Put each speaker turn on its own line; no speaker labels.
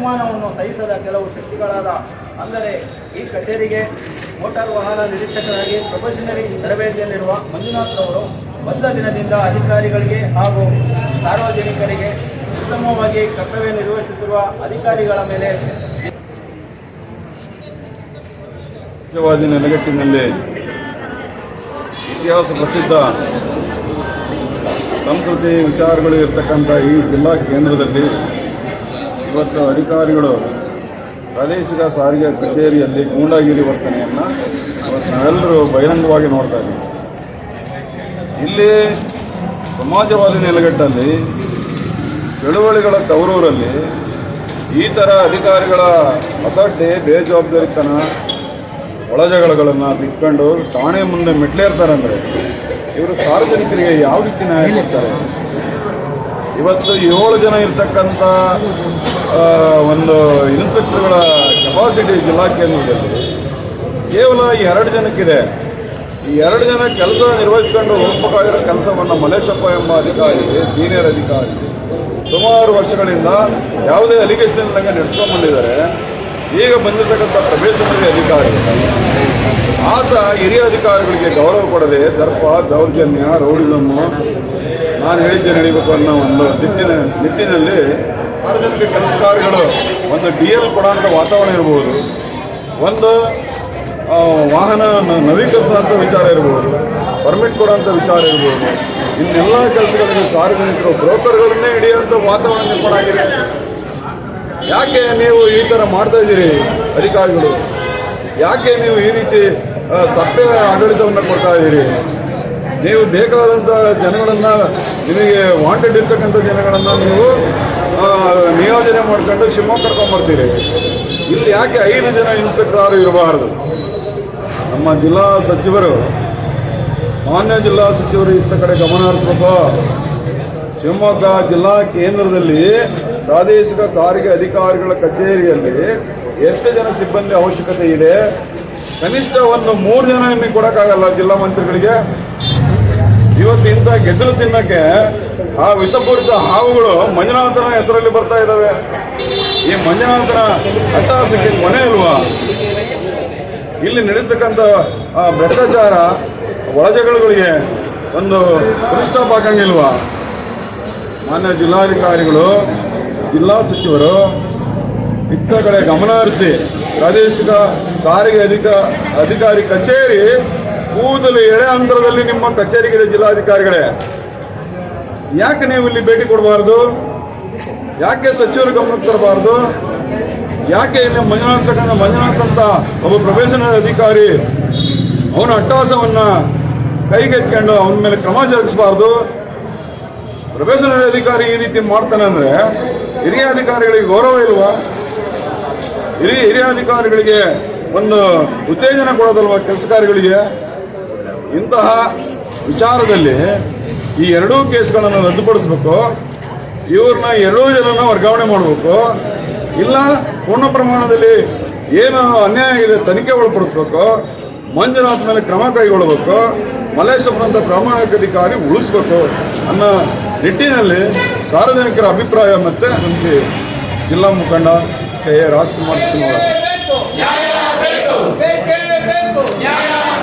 ಅಭಿಮಾನವನ್ನು ಸಹಿಸದ ಕೆಲವು ಶಕ್ತಿಗಳಾದ, ಅಂದರೆ ಈ ಕಚೇರಿಗೆ ಮೋಟಾರ್ ವಾಹನ ನಿರೀಕ್ಷಕರಾಗಿ ಪ್ರೊಫೆಷನರಿ ತರಬೇತಿಯಲ್ಲಿರುವ ಮಂಜುನಾಥ್ರವರು ಬಂದ ದಿನದಿಂದ ಅಧಿಕಾರಿಗಳಿಗೆ ಹಾಗೂ ಸಾರ್ವಜನಿಕರಿಗೆ ಉತ್ತಮವಾಗಿ ಕರ್ತವ್ಯ ನಿರ್ವಹಿಸುತ್ತಿರುವ ಅಧಿಕಾರಿಗಳ ಮೇಲೆ
ನಿಜವಾದಿನ ನೆಲೆಗಟ್ಟಿನಲ್ಲಿ ಇತಿಹಾಸ ಪ್ರಸಿದ್ಧ ಸಂಸ್ಕೃತಿ ವಿಚಾರಗಳು ಇರತಕ್ಕಂಥ ಈ ಜಿಲ್ಲಾ ಕೇಂದ್ರದಲ್ಲಿ ಇವತ್ತು ಅಧಿಕಾರಿಗಳು ಪ್ರಾದೇಶಿಕ ಸಾರಿಗೆ ಕಚೇರಿಯಲ್ಲಿ ಗೂಂಡಾಗಿರಿ ವರ್ತನೆಯನ್ನು ನಾವೆಲ್ಲರೂ ಬಹಿರಂಗವಾಗಿ ನೋಡ್ತಾ ಇದ್ದೀವಿ. ಇಲ್ಲಿ ಸಮಾಜವಾದಿ ನೆಲೆಗಟ್ಟಲ್ಲಿ, ಚಳುವಳಿಗಳ ತವರೂರಲ್ಲಿ ಈ ಥರ ಅಧಿಕಾರಿಗಳ ಅಸಡ್ಡೆ, ಬೇಜವಾಬ್ದಾರಿತನ, ಒಳಜಗಳಗಳನ್ನು ಬಿಟ್ಕೊಂಡು ಠಾಣೆ ಮುಂದೆ ಮೆಟ್ಲೇರ್ತಾರಂದ್ರೆ ಇವರು ಸಾರ್ವಜನಿಕರಿಗೆ ಯಾವ ರೀತಿ ನ್ಯಾಯ ಕೊಡ್ತಾರೆ? ಇವತ್ತು ಏಳು ಜನ ಇರ್ತಕ್ಕಂಥ ಒಂದು ಇನ್ಸ್ಪೆಕ್ಟರ್ಗಳ ಕೆಪಾಸಿಟಿ ಜಿಲ್ಲಾ ಕೇಂದ್ರದಲ್ಲಿ ಕೇವಲ ಎರಡು ಜನಕ್ಕಿದೆ. ಈ ಎರಡು ಜನ ಕೆಲಸ ನಿರ್ವಹಿಸಿಕೊಂಡು ಹೋಗ್ಬೇಕಾಗಿರೋ ಕೆಲಸವನ್ನು ಮಲೇಶಪ್ಪ ಎಂಬ ಅಧಿಕಾರಿ ಸೀನಿಯರ್ ಅಧಿಕಾರಿ, ಸುಮಾರು ವರ್ಷಗಳಿಂದ ಯಾವುದೇ ಅಲಿಗೇಷನ್ ಇಲ್ಲಂಗೆ ನಡೆಸ್ಕೊಂಡು ಬಂದಿದ್ದಾರೆ ಈಗ ಬಂದಿರತಕ್ಕಂಥ ಪ್ರವೇಶನರಿ ಅಧಿಕಾರಿ, ಆತ ಹಿರಿಯ ಅಧಿಕಾರಿಗಳಿಗೆ ಗೌರವ ಕೊಡದೆ ದರ್ಪ, ದೌರ್ಜನ್ಯ ರೌಡಿಸಮ್ಮು ನಾನು ಹೇಳಿದ್ದೆ ನಡೀಬೇಕು ಅನ್ನೋ ಒಂದು ನಿಟ್ಟಿನ ನಿಟ್ಟಿನಲ್ಲಿ ಸಾರ್ವಜನಿಕ ಕೆಲಸಗಾರಗಳು ಒಂದು ಡಿ ಎಲ್ ಕೊಡೋಂಥ ವಾತಾವರಣ ಇರ್ಬೋದು, ಒಂದು ವಾಹನ ನವೀಕರಿಸುವಂಥ ವಿಚಾರ ಇರ್ಬೋದು ಪರ್ಮಿಟ್ ಕೊಡೋಂಥ ವಿಚಾರ ಇರ್ಬೋದು, ಇನ್ನೆಲ್ಲ ಕೆಲಸಗಳಿಗೆ ಸಾರ್ವಜನಿಕರು, ಬ್ರೋಕರ್ಗಳನ್ನೇ ಹಿಡಿಯುವಂಥ ವಾತಾವರಣ ನಿರ್ಮಾಣ ಆಗಿದೆ. ಯಾಕೆ ನೀವು ಈ ಥರ ಮಾಡ್ತಾ ಇದ್ದೀರಿ ಅಧಿಕಾರಿಗಳು? ಯಾಕೆ ನೀವು ಈ ರೀತಿ ಸತ್ಯ ಆಡಳಿತವನ್ನು ಕೊಡ್ತಾ ಇದ್ದೀರಿ? ನೀವು ಬೇಕಾದಂಥ ಜನಗಳನ್ನು, ನಿಮಗೆ ವಾಂಟೆಡ್ ಇರ್ತಕ್ಕಂಥ ಜನಗಳನ್ನು ನೀವು ಆ, ನಿಯೋಜನೆ ಮಾಡ್ಕೊಂಡು ಶಿವಮೊಗ್ಗ ಕರ್ಕೊಂಡ್ಬರ್ತೀರಿ ಇಲ್ಲಿ ಯಾಕೆ ಐದು ಜನ ಇನ್ಸ್ಪೆಕ್ಟರ್ ಇರಬಾರದು? ನಮ್ಮ ಜಿಲ್ಲಾ ಸಚಿವರು ಮಾನ್ಯ ಜಿಲ್ಲಾ ಸಚಿವರು ಇತ್ತ ಕಡೆ ಗಮನ ಹರಿಸ್ಬೇಕು. ಶಿವಮೊಗ್ಗ ಜಿಲ್ಲಾ ಕೇಂದ್ರದಲ್ಲಿ ಪ್ರಾದೇಶಿಕ ಸಾರಿಗೆ ಅಧಿಕಾರಿಗಳ ಕಚೇರಿಯಲ್ಲಿ ಎಷ್ಟು ಜನ ಸಿಬ್ಬಂದಿ ಅವಶ್ಯಕತೆ ಇದೆ? ಕನಿಷ್ಠ ಒಂದು ಮೂರು ಜನ ನಿಮಗೆ ಕೊಡೋಕ್ಕಾಗಲ್ಲ ಜಿಲ್ಲಾ ಮಂತ್ರಿಗಳಿಗೆ. ಇವತ್ತು ಇಂಥ ಗೆದ್ದಲು ತಿನ್ನಕ್ಕೆ ಆ ವಿಷಪೂರಿತ ಹಾವುಗಳು ಮಂಜುನಾಥನ ಹೆಸರಲ್ಲಿ ಬರ್ತಾ ಇದ್ದಾವೆ. ಈ ಮಂಜುನಾಥನ ಅಟ್ಟಹಾಸಕ್ಕೆ ಮನೆ ಇಲ್ವಾ ಇಲ್ಲಿ ನಡೀತಕ್ಕಂಥ ಭ್ರಷ್ಟಾಚಾರ ಒಳಜಗಳಿಗೆ ಒಂದು ಪುರುಸ್ಟಾಪ್ ಹಾಕಂಗಿಲ್ವಾ ಮಾನ್ಯ ಜಿಲ್ಲಾಧಿಕಾರಿಗಳು, ಜಿಲ್ಲಾ ಸಚಿವರು, ಇತ್ತ ಕಡೆ ಗಮನ ಹರಿಸಿ ಪ್ರಾದೇಶಿಕ ಸಾರಿಗೆ ಅಧಿಕ ಅಧಿಕಾರಿ ಕಚೇರಿ ಕೂದಲು ಎಳೆ ಅಂತರದಲ್ಲಿ ನಿಮ್ಮ ಕಚೇರಿಗಿದೆ ಜಿಲ್ಲಾಧಿಕಾರಿಗಳೇ, ಯಾಕೆ ನೀವು ಇಲ್ಲಿ ಭೇಟಿ ಕೊಡಬಾರ್ದು? ಯಾಕೆ ಸಚಿವರು ಗಮನಕ್ಕೆ ತರಬಾರ್ದು? ಯಾಕೆ ಇಲ್ಲಿ ಮಂಜುನಾಥ್ ಮಂಜುನಾಥ ಅಂತ ಒಬ್ಬ ಪ್ರೊಫೆಷನಲ್ ಅಧಿಕಾರಿ ಅವನ ಅಟ್ಟಹಾಸವನ್ನ ಕೈಗೆತ್ಕೊಂಡು ಅವನ ಮೇಲೆ ಕ್ರಮ ಜರುಗಿಸಬಾರ್ದು? ಪ್ರೊಫೆಷನಲ್ ಅಧಿಕಾರಿ ಈ ರೀತಿ ಮಾಡ್ತಾನೆ ಅಂದ್ರೆ ಹಿರಿಯ ಅಧಿಕಾರಿಗಳಿಗೆ ಗೌರವ ಇಲ್ವಾ? ಹಿರಿಯ ಹಿರಿಯ ಅಧಿಕಾರಿಗಳಿಗೆ ಒಂದು ಉತ್ತೇಜನ ಕೊಡೋದಲ್ವಾ ಕೆಲಸಗಾರಗಳಿಗೆ ಇಂತಹ ವಿಚಾರದಲ್ಲಿ ಈ ಎರಡೂ ಕೇಸ್ಗಳನ್ನು ರದ್ದುಪಡಿಸಬೇಕು. ಇವ್ರನ್ನ ಎರಡೂ ಜನನ ವರ್ಗಾವಣೆ ಮಾಡಬೇಕು. ಇಲ್ಲ, ಪೂರ್ಣ ಪ್ರಮಾಣದಲ್ಲಿ ಏನು ಅನ್ಯಾಯ ಇದೆ ತನಿಖೆ ಒಳಪಡಿಸ್ಬೇಕು. ಮಂಜುನಾಥ್ ಮೇಲೆ ಕ್ರಮ ಕೈಗೊಳ್ಳಬೇಕು. ಮಲ್ಲೇಶಪ್ಪನಂತ ಪ್ರಾಮಾಣಿಕ ಅಧಿಕಾರಿ ಉಳಿಸ್ಬೇಕು ಅನ್ನೋ ನಿಟ್ಟಿನಲ್ಲಿ ಸಾರ್ವಜನಿಕರ ಅಭಿಪ್ರಾಯ ಮತ್ತೆ ಸಮಿತಿ ಜಿಲ್ಲಾ ಮುಖಂಡ K A Rajkumar Srinivas